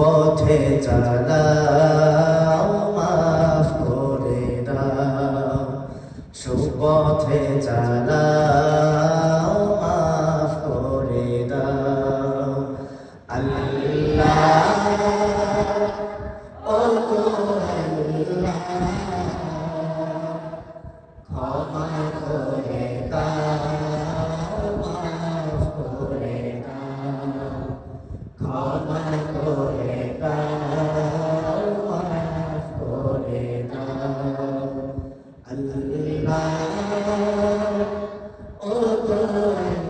সুপথে চালাও ও গো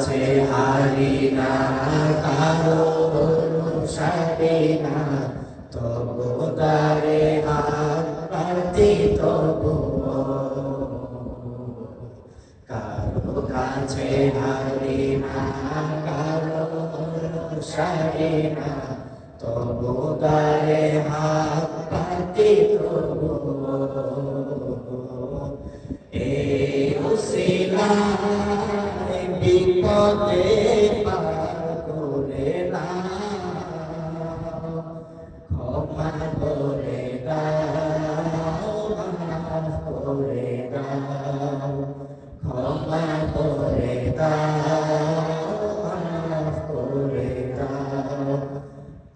কাছে হারি না কারও সারি না তবু তারে হাত পাতি তবু কারও কাছে হারি না কারও সারি না তবু তারে হাত পাতি তবু এই উসিলায় বিপদে পার করে না ক্ষমা করে দাও, মাফ করে দাও। ক্ষমা করে দাও, মাফ করে দাও।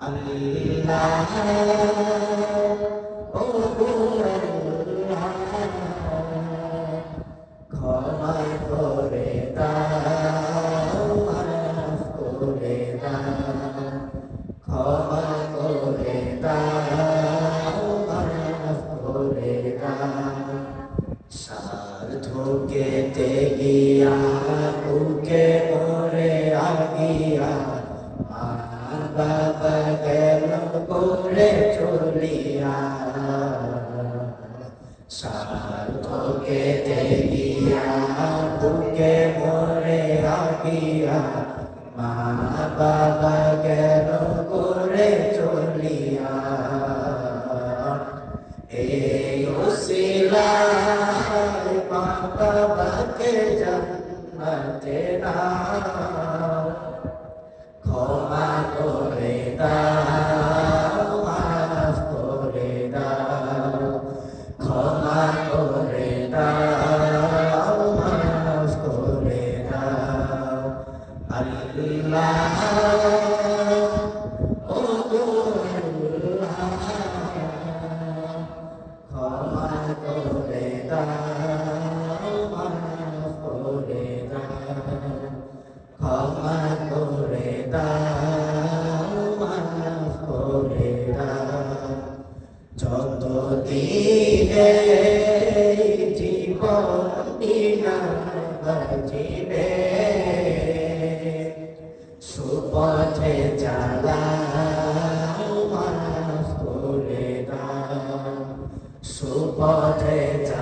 আল্লাহ সার্থকে তে গিয়া বুকে ওরে আগিয়া মা বাবা গেল করে চলিয়া। সার্থকে তে গিয়া বুকে বুকে আগিয়া মা বাবা গেল করে চলিয়া। ক্ষমা করে দাও মাফ করে দাও ক্ষমা করে দাও মাফ করে দাও আল্লাহ সুপথে চালাও মাফ করে দাও। সুপথে চালাও